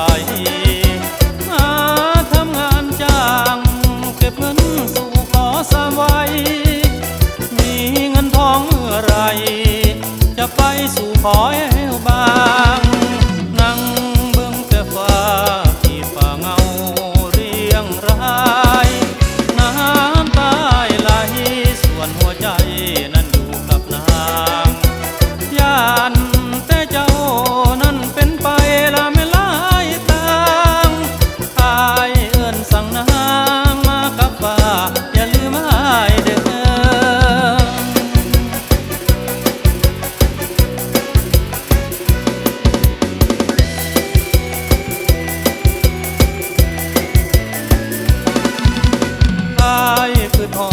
ไปหาทำงานจ้างเก็บเงินสู่ขอสามไว้ มีเงินทองเมื่อไร จะไปสู่ขอ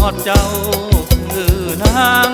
อดเจ้าคือนา